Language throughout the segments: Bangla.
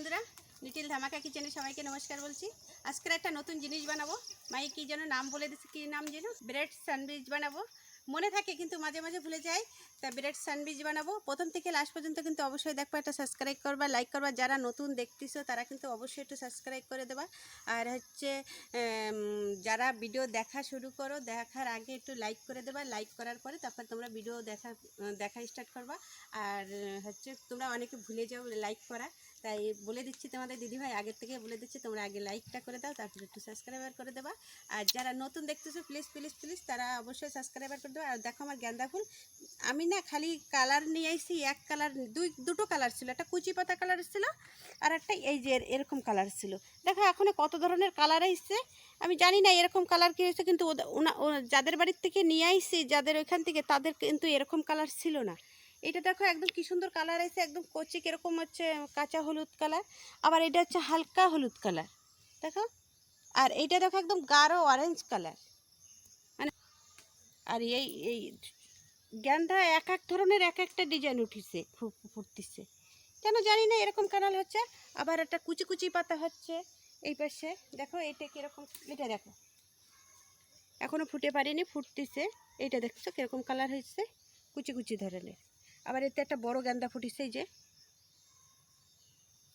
বন্ধুরা লিটিল ধামাকা কিচেনে সবাইকে নমস্কার বলছি। আজকের একটা নতুন জিনিস বানাবো। মাই কি যেন নাম বলে দিচ্ছে কী নাম যেন? ব্রেড স্যান্ডউইচ বানাবো। মনে থাকে কিন্তু মাঝে মাঝে ভুলে যাই, তা ব্রেড স্যান্ডউইচ বানাবো। প্রথম থেকে লাস্ট পর্যন্ত কিন্তু অবশ্যই দেখবা একটা সাবস্ক্রাইব করবা লাইক করবা। যারা নতুন দেখতেছো, তারা কিন্তু অবশ্যই একটু সাবস্ক্রাইব করে দেবা। আর হচ্ছে যারা ভিডিও দেখা শুরু করো, দেখার আগে একটু লাইক করে দেবা। লাইক করার পরে তারপর তোমরা ভিডিও দেখা দেখা স্টার্ট করবা। আর হচ্ছে, তোমরা অনেকে ভুলে যাও লাইক করা। তাই বলে দিচ্ছি তোমাদের, দিদিভাই আগের থেকে বলে দিচ্ছি, তোমরা আগে লাইকটা করে দাও, তারপরে একটু সাবস্ক্রাইবার করে দেবা। আর যারা নতুন দেখতেছো প্লিজ প্লিজ প্লিজ তারা অবশ্যই সাবস্ক্রাইবার করে দেবা। আর দেখো আমার গেন্দা ফুল, আমি না খালি কালার নিয়ে আইছি, এক কালার দুই, দুটো কালার ছিল, একটা কুচি পাতা কালার ছিল, আর একটা এই যে এরকম কালার ছিল। দেখো এখন কত ধরনের কালার আসছে আমি জানি না এরকম কালার কী হয়েছে, কিন্তু যাদের বাড়ির থেকে নিয়ে আইছি, যাদের ওইখান থেকে, তাদের কিন্তু এরকম কালার ছিল না। এটা দেখো একদম কি সুন্দর কালার আছে একদম কচি কীরকম হচ্ছে, কাঁচা হলুদ কালার। আবার এটা হচ্ছে হালকা হলুদ কালার, দেখো। আর এইটা দেখো একদম গাঢ় অরেঞ্জ কালার। মানে আর এই এই গ্যান্দা এক এক ধরনের এক একটা ডিজাইন উঠিছে ফুটতিছে। কেন জানি না, এরকম কালার হচ্ছে। আবার একটা কুচি কুচি পাতা হচ্ছে এই পাশে। দেখো, এটা কীরকম, এটা দেখো। এখনও ফুটে পারিনি, ফুটতিছে। এইটা দেখছ কীরকম কালার হয়েছে কুচি কুচি ধরনের। আবার এতে একটা বড় গেন্দা ফুটিছে যে।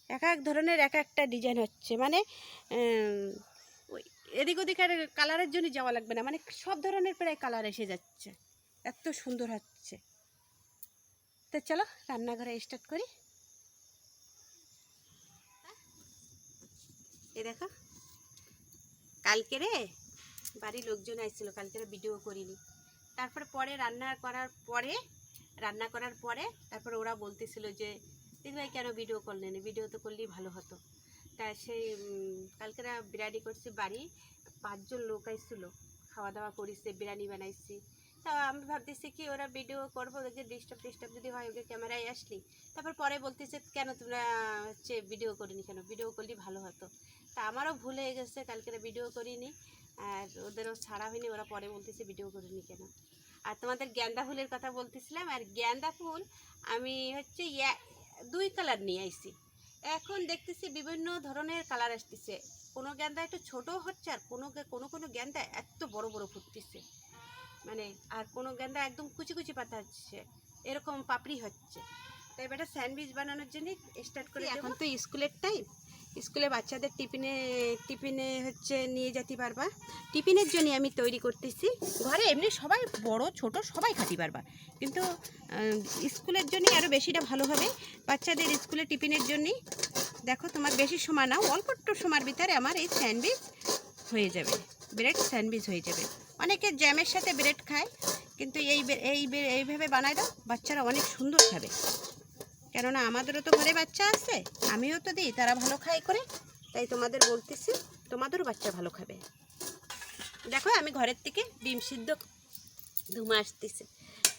এক এক ধরনের এক একটা ডিজাইন হচ্ছে। মানে এদিক ওদিক আর কালারের জন্য যাওয়া লাগবে না। মানে সব ধরনের প্রায় কালার এসে যাচ্ছে। এত সুন্দর হচ্ছে। তো চলো, রান্নাঘরে স্টার্ট করি। এ দেখো, কালকে রে বাড়ির লোকজন আসছিল কালকে ভিডিও করিনি। তারপরে পরে রান্না করার পরে রান্না করার পরে তারপরে ওরা বলতেছিল যে দিদিভাই কেন ভিডিও করলেন ভিডিও তো করলেই ভালো হতো। তা সেই উম, কালকে রা বিরিয়ানি করছি বাড়ি পাঁচজন লোক আসছিল খাওয়া দাওয়া করিছে বিরিয়ানি বানাইছি। তা আমি ভাবতেছি কি ওরা ভিডিও করব ওদেরকে ডিস্টার্ব টিস্টার্ব যদি হয় ওকে ক্যামেরায় আসলি। তারপর পরে বলতেছে কেন তোমরা হচ্ছে ভিডিও করিনি কেন? ভিডিও করলে ভালো হতো। তা আমারও ভুল হয়ে গেছে কালকে ভিডিও করিনি। আর ওদেরও ছাড়া হয়নি ওরা পরে বলতেছে ভিডিও করিনি কেন? আর তোমাদের গ্যান্দা ফুলের কথা বলতেছিলাম আর গ্যান্দা ফুল আমি হচ্ছে দুই কালার নিয়ে আইছি। এখন দেখতেছি বিভিন্ন ধরনের কালার আসতেছে। কোনো গ্যান্দা একটু ছোট হচ্ছে আর কোনো কোনো কোনো গ্যান্দা এত বড় বড় ফুটতেছে। মানে আর কোনো গ্যান্দা একদম কুচি কুচি পাতা হচ্ছে এরকম পাপড়ি হচ্ছে। তাই এবার স্যান্ডউইচ বানানোর জন্য স্টার্ট করে এখন তো স্কুলের টাইম স্কুলে বাচ্চাদের টিফিনে টিফিনে হচ্ছে নিয়ে যেতে পারবা। টিফিনের জন্য আমি তৈরি করতেছি। ঘরে এমনি সবাই বড়, ছোট, সবাই খাতে পারবা। কিন্তু স্কুলের জন্য আরও বেশিটা ভালো হবে। বাচ্চাদের স্কুলে টিফিনের জন্য দেখো তোমার বেশি সময় নাও, অল্প একটু সময়ের ভিতরে আমার এই স্যান্ডউইচ হয়ে যাবে। ব্রেড স্যান্ডউইচ হয়ে যাবে। অনেকে জ্যামের সাথে ব্রেড খায়, কিন্তু এই এই এইভাবে বানায় দাও, বাচ্চারা অনেক সুন্দর খাবে। কেননা আমাদেরও তো ঘরে বাচ্চা আছে, আমিও তো দিই, তারা ভালো খায় করে। তাই তোমাদের বলতেছি, তোমাদেরও বাচ্চা ভালো খাবে। দেখো, আমি ঘরের থেকে ডিম সিদ্ধ ধুমা আসতেছে।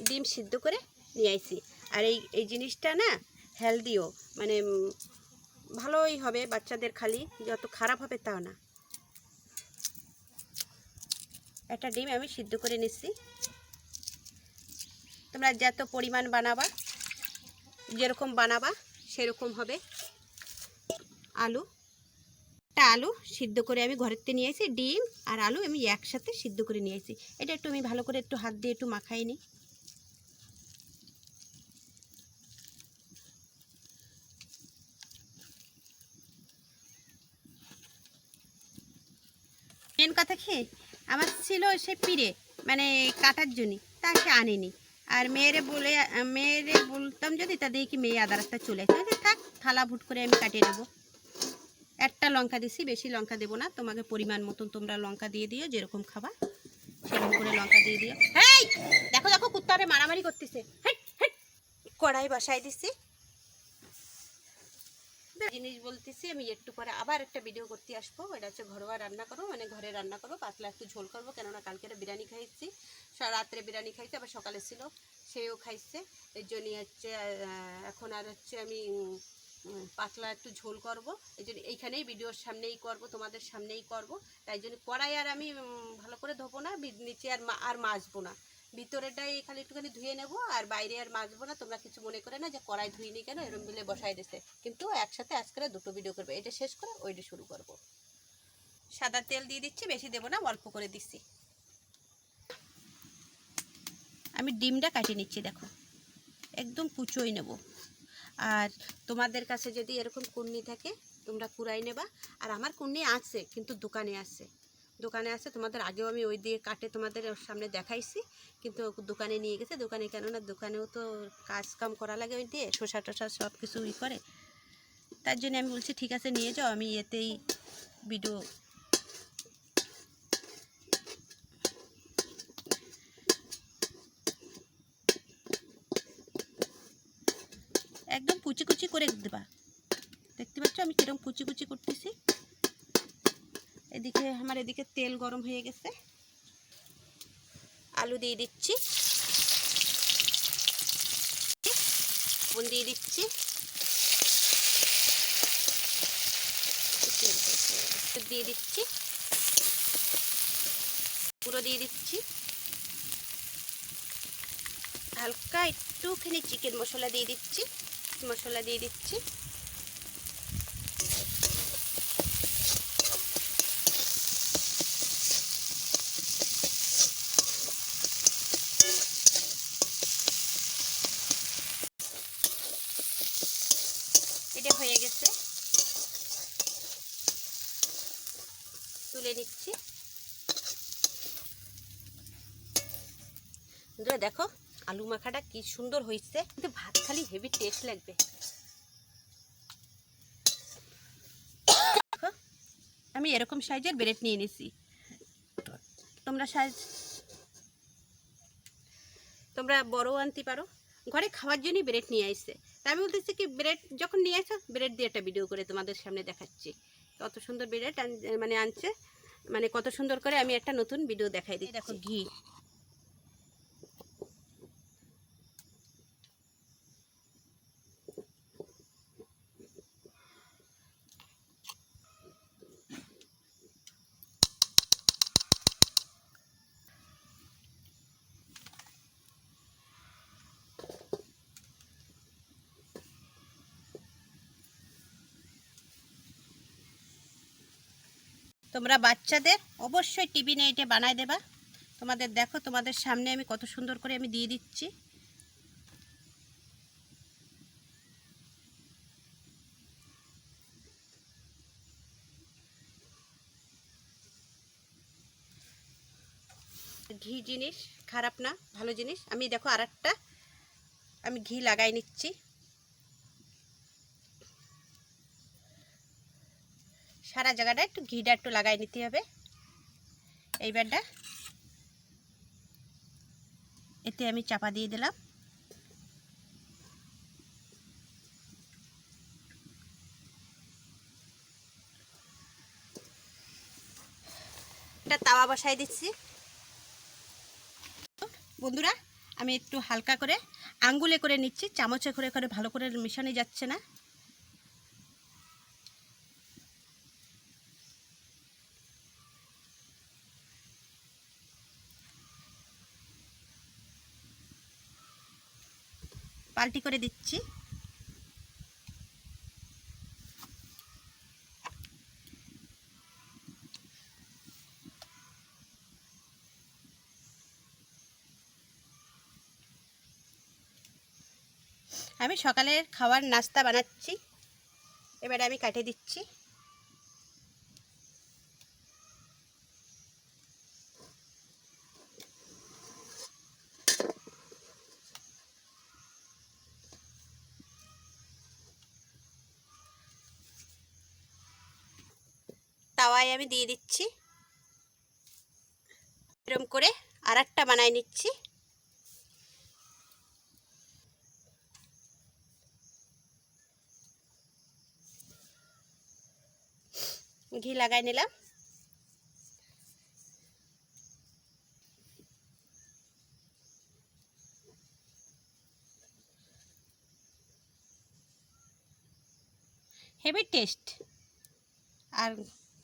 ডিম সিদ্ধ করে নিয়ে আইছি। আর এই এই জিনিসটা না হেলদিও মানে ভালোই হবে বাচ্চাদের খালি, যত খারাপ হবে তাও না। একটা ডিম আমি সিদ্ধ করে নিচ্ছি তোমরা যত পরিমাণ বানাবা যেরকম বানাবা, সেরকম হবে। আলু, একটা আলু সিদ্ধ করে আমি ঘরের থেকে নিয়ে এসেছি ডিম আর আলু আমি একসাথে সিদ্ধ করে নিয়ে এসেছি এটা একটু আমি ভালো করে একটু হাত দিয়ে একটু মাখাই নিই মেন কথা খেয়ে আমার ছিল সে পিড়ে মানে কাটার জন্য, তা সে আনেনি। আর মেয়েরে বলে, মেয়েরে বলতাম যদি তাদের কি মেয়ে আদা রাস্তা চলে আসে আমি থাক, থালা ভুট করে আমি কাটিয়ে নেব। একটা লঙ্কা দিছি, বেশি লঙ্কা দেবো না। তোমাকে পরিমাণ মতন তোমরা লঙ্কা দিয়ে দিও, যেরকম খাবা সেরকম করে লঙ্কা দিয়ে দিও। হ্যাঁ দেখো দেখো কুত্তারে মারামারি করতেছে। হ্যাঁ। কড়াই বসাই দিছি। জিনিস বলতেছি, আমি একটু পরে আবার একটা ভিডিও করতে আসব। এটা হচ্ছে ঘরোয়া রান্না করো মানে ঘরে রান্না করো পাতলা একটু ঝোল করব, কেননা কালকে বিরিয়ানি খাইছি। রাত্রে বিরিয়ানি খাইছি, আবার সকালে ছিল, সেও খাইছে। এর জন্যই হচ্ছে এখন আর হচ্ছে আমি পাতলা একটু ঝোল করব। এই জন্য এইখানেই ভিডিওর সামনেই করব, তোমাদের সামনেই করব। তাই জন্য কড়াই আর আমি ভালো করে ধোবো না নিচে আর আর মাজবো না। ভিতরেটাই খালি একটুখানি ধুয়ে নেব, আর বাইরে আর মাজবো না, তোমরা কিছু মনে করে না যে কড়াই ধুইনি কেন, এরম মিলে বসাই দিছে। কিন্তু একসাথে আজকে দুটো ভিডিও করবে। এটা শেষ করে ওইটা শুরু করব। সাদা তেল দিয়ে দিচ্ছি, বেশি দেবো না, অল্প করে দিচ্ছি। আমি ডিমটা কাটিয়ে নিচ্ছি, দেখো। একদম কুচোই নেব। আর তোমাদের কাছে যদি এরকম কুন্নি থাকে, তোমরা কুড়াই নেবা। আর আমার কুন্নি আছে, কিন্তু দোকানে আছে। দোকানে আছে, তোমাদের আগেও আমি ওই দিয়ে কাটে তোমাদের সামনে দেখাইছি, কিন্তু দোকানে নিয়ে গেছে, দোকানে কেননা দোকানেও তো কাজ কাম করা লাগে ওই দিয়ে, শসা টসা সব কিছু ই করে। তার জন্য আমি বলছি, ঠিক আছে, নিয়ে যাও, আমি এতেই ভিডিও একদম কুচি কুচি করে দেবা। দেখতে পাচ্ছ আমি কিরম কুচি কুচি করতেছি? এদিকে আমার এদিকে তেল গরম হয়ে গেছে। আলু দিয়ে দিচ্ছি। দিয়ে দিচ্ছি। দিয়ে দিচ্ছি। পুরো দিয়ে দিচ্ছি। হালকা একটুখানি চিকেন মশলা দিয়ে দিচ্ছি। মশলা দিয়ে দিচ্ছি এটা হয়ে গেছে তুলে নিচ্ছি বন্ধুরা দেখো, আলু মাখাটা কি সুন্দর হয়েছে। কিন্তু ভাত খালি হেভি টেস্ট লাগবে। আমি এরকম সাইজের ব্রেড নিয়ে নিছি তোমরা সাইজ তোমরা বড় আনতে পারো। ঘরে খাওয়ার জন্যই ব্রেড নিয়ে আসছে তা আমি বলতেছি কি ব্রেড যখন নিয়ে আসো ব্রেড দিয়ে একটা ভিডিও করে তোমাদের সামনে দেখাচ্ছি। কত সুন্দর ব্রেড মানে আনছে। মানে কত সুন্দর করে আমি একটা নতুন ভিডিও দেখাই দিই দেখো ঘি। তোমরা বাচ্চাদের অবশ্যই টিফিনে এটা বানায় দেবা। তোমাদের দেখো, তোমাদের সামনে আমি কত সুন্দর করে আমি দিয়ে দিচ্ছি। ঘি জিনিস, খারাপ না, ভালো জিনিস। আমি দেখো আর আমি ঘি লাগাই নিচ্ছি। সারা জায়গাটা একটু ঘিটা একটু লাগাই নিতে হবে। এইবারটা এতে আমি চাপা দিয়ে দিলাম। একটা তাওয়া বসাই দিচ্ছি। বন্ধুরা, আমি একটু হালকা করে আঙ্গুলে করে নিচ্ছি, চামচে করে করে ভালো করে মেশানো যাচ্ছে না। পাল্টি করে দিচ্ছি। আমি সকালের খাওয়ার নাস্তা বানাচ্ছি। এবারে আমি কাটে দিচ্ছি। তাওয়ায় আমি দিয়ে দিচ্ছি। এরকম করে আর একটা বানাই নিচ্ছি। ঘি লাগাই নিলাম। Heavy taste. আর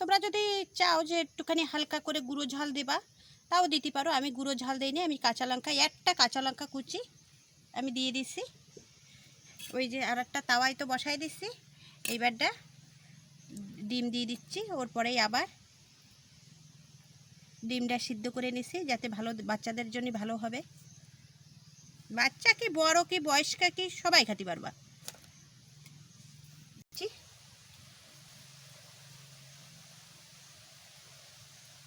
তোমরা যদি চাও যে একটুখানি হালকা করে গুঁড়ো ঝাল দেবা, তাও দিতে পারো। আমি গুঁড়ো ঝাল দিইনি, আমি কাঁচা লঙ্কা একটা কাঁচা লঙ্কা কুচি আমি দিয়ে দিছি। ওই যে আর একটা তাওয়াই তো বসাই দিচ্ছি এইবারটা ডিম দিয়ে দিচ্ছি ওর পরেই আবার ডিমটা সিদ্ধ করে নিছি, যাতে ভালো বাচ্চাদের জন্য ভালো হবে। বাচ্চা কি বড় কি বয়স্কা কি সবাই খেতে পারবা।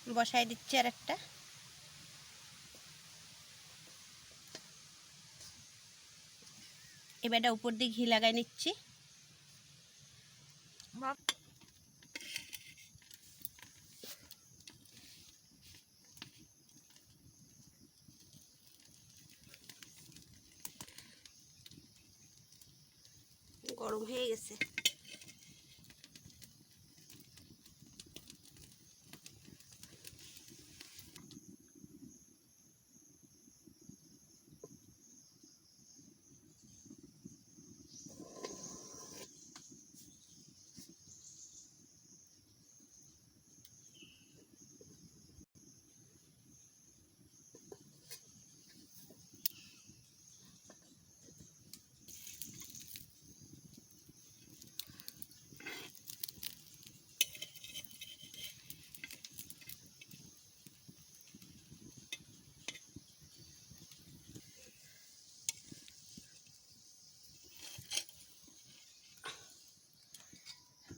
বসাই দিচ্ছি আর একটা। এবারটা উপর দিয়ে ঘি লাগাই নিচ্ছি। গরম হয়ে গেছে।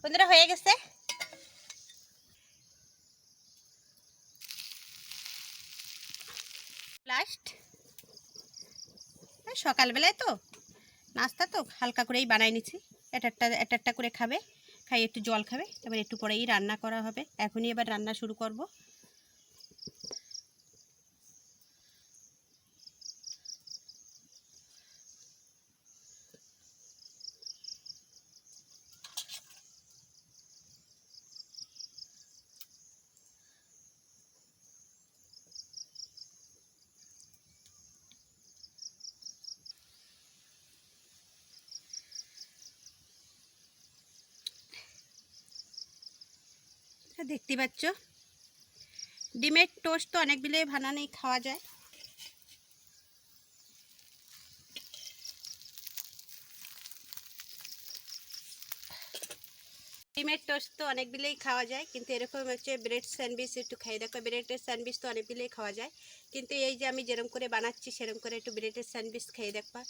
বন্ধুরা হয়ে গেছে। লাস্ট সকালবেলায় তো নাস্তা তো হালকা করেই বানাই এটা একটা একটা একটা করে খাবে খাই একটু জল খাবে এবার একটু পরেই রান্না করা হবে। এখনই এবার রান্না শুরু করব। দেখতে পাচ্ছ। ডিমের টোস্ট তো অনেকগুলো বানানেই খাওয়া যায়। ডিমের টোস্ট তো অনেকগুলোই খাওয়া যায়, কিন্তু এরকম হচ্ছে ব্রেড স্যান্ডউইচ একটু খাই। দেখো, ব্রেডের স্যান্ডউইচ তো অনেকগুলোই খাওয়া যায়, কিন্তু এই যে আমি যেরকম করে বানাচ্ছি সেরকম করে একটু ব্রেডের স্যান্ডউইচ খেয়ে দেখবা।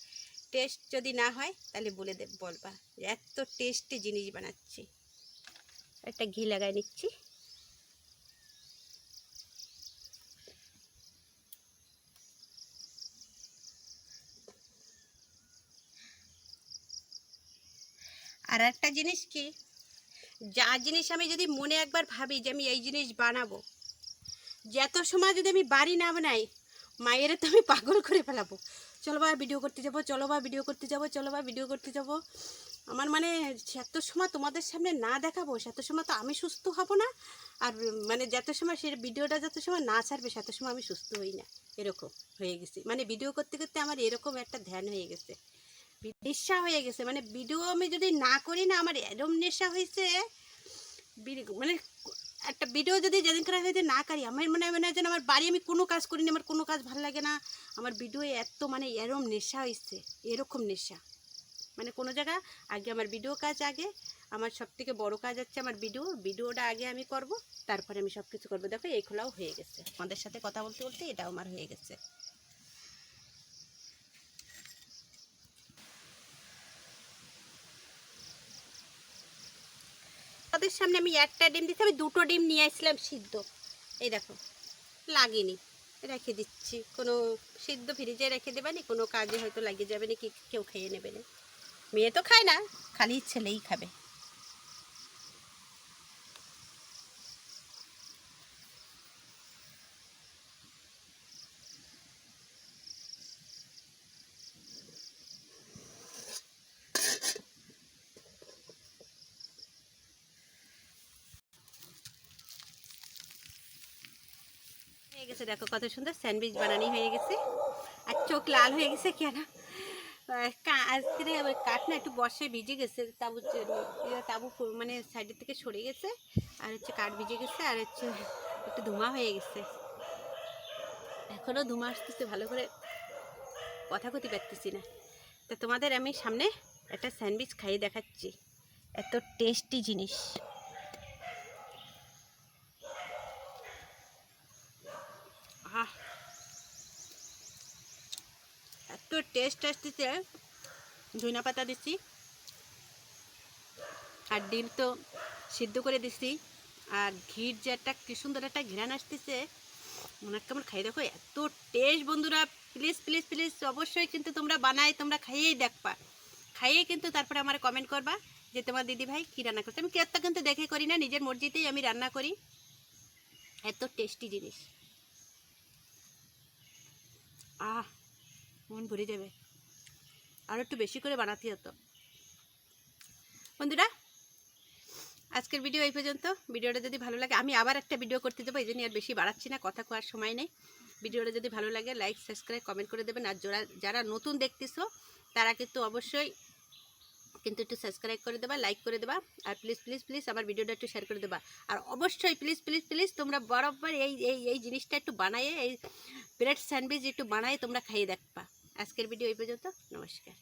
টেস্ট যদি না হয়, তাহলে বলে বলবা এত টেস্টি জিনিস বানাচ্ছি। একটা ঘি লাগাই নিচ্ছি। আর একটা জিনিস কি, যা জিনিস আমি যদি মনে একবার ভাবি যে আমি এই জিনিস বানাবো যত সময় যদি আমি বাড়ি না বানাই, মায়ের তো আমি পাগল করে ফেলাবো। চলো বা ভিডিও করতে যাব, চলো বা ভিডিও করতে যাব, চলো বা ভিডিও করতে যাব। আমার মানে এত সময় তোমাদের সামনে না দেখাবো সেত সময় তো আমি সুস্থ হব না। আর মানে যত সময় সে ভিডিওটা যত সময় না ছাড়বে, সেত সময় আমি সুস্থ হই না। এরকম হয়ে গেছি। মানে ভিডিও করতে করতে আমার এরকম একটা ধ্যান হয়ে গেছে। নেশা হয়ে গেছে। মানে ভিডিও আমি যদি না করি না, আমার এরম নেশা হয়েছে মানে একটা ভিডিও যদি যেদিন করে হয়েছে না করি, আমার মানে মনে হয় যেন আমার বাড়ি আমি কোনো কাজ করিনি, আমার কোনো কাজ ভালো লাগে না। আমার ভিডিও এত মানে এরম নেশা হয়েছে এরকম নেশা। মানে কোনো জায়গা, আগে আমার ভিডিও কাজ আগে, আমার সব থেকে বড়ো কাজ হচ্ছে আমার ভিডিও ভিডিওটা আগে আমি করব, তারপরে আমি সব কিছু করব। দেখো, এই খোলাও হয়ে গেছে। আমাদের সাথে কথা বলতে বলতে এটাও আমার হয়ে গেছে। তাদের সামনে আমি একটা ডিম দিতে আমি দুটো ডিম নিয়ে আসলাম সিদ্ধ। এই দেখো, লাগেনি। রেখে দিচ্ছি। কোনো সিদ্ধ ফ্রিজে রেখে দেবে না, কোনো কাজে হয়তো লাগিয়ে যাবে না, কি কেউ খেয়ে নেবে না। মেয়ে তো খায় না, খালি ছেলেই খাবে হয়ে গেছে দেখো কত সুন্দর স্যান্ডউইচ বানানি হয়ে গেছে। আর চোখ লাল হয়ে গেছে কেন? আজকে কাঠ না একটু বর্ষায় ভিজে গেছে, তাবু ইয়ে তাবু মানে সাইডের থেকে সরে গেছে, আর হচ্ছে কাঠ ভিজে গেছে, আর হচ্ছে একটু ধোঁয়া হয়ে গেছে। এখনও ধুমা আসতেছে, ভালো করে কথা কথি পারতেছি না। তো তোমাদের আমি সামনে একটা স্যান্ডউইচ খাইয়ে দেখাচ্ছি। এত টেস্টি জিনিস আহ এত টেস্ট আসতেছে। ধনিয়া পাতা দিচ্ছি আর ডিম তো সিদ্ধ করে দিছি। আর ঘির যে একটা কি সুন্দর একটা ঘিরান আসতেছে হয় কেমন খাই দেখো, এত টেস্ট বন্ধুরা প্লিজ প্লিজ প্লিজ অবশ্যই কিন্তু তোমরা বানাই, তোমরা খাইয়েই দেখবা। খাইয়ে কিন্তু তারপরে আমার কমেন্ট করবা যে তোমার দিদি ভাই কী রান্না করছে। আমি কেয়ারটা কিন্তু দেখে করি না, নিজের মর্জিতেই আমি রান্না করি। এত টেস্টি জিনিস। আহ মন ভরে যাবে। আর একটু বেশি করে বানাতে হতো। বন্ধুরা, আজকের ভিডিও এই পর্যন্ত। ভিডিওটা যদি ভালো লাগে, আমি আবার একটা ভিডিও করতে দেবো, এই জন্য আর বেশি বাড়াচ্ছি না, কথা কোয়ার সময় নেই। ভিডিওটা যদি ভালো লাগে লাইক সাবস্ক্রাইব কমেন্ট করে দেবেন। আর যারা যারা নতুন দেখতেছো, তারা কিন্তু অবশ্যই কিন্তু একটু সাবস্ক্রাইব করে দেবা লাইক করে দেবা। আর প্লিজ প্লিজ প্লিজ আমার ভিডিওটা একটু শেয়ার করে দেবা। আর অবশ্যই প্লিজ প্লিজ প্লিজ তোমরা বরাবর এই এই এই জিনিসটা একটু বানায়ে, এই ব্রেড স্যান্ডউইচ একটু বানায়ে তোমরা খাইয়ে দেখবা। আজকের ভিডিও এই পর্যন্ত। নমস্কার।